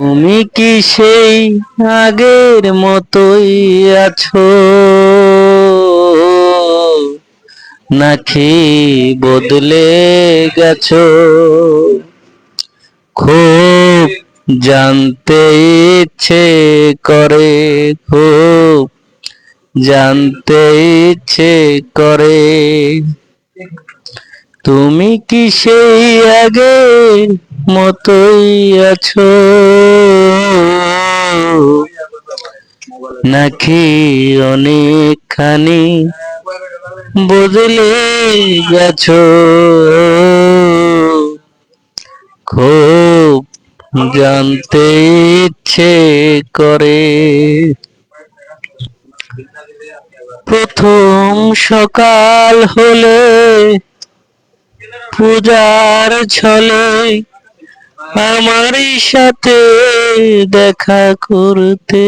তুমি কি সেই আগের মতোই আছো? নাকি বদলে গেছো? খুব জানতে ইচ্ছে করে, খুব জানতে ইচ্ছে করে। তুমি কি সেই আগে মতোই আছো? নাকি অনেকখানি বদলে গেছো? খুব জানতে ইচ্ছে করে। প্রথম সকাল হলে পূজার ছলে আমারই সাথে দেখা করতে।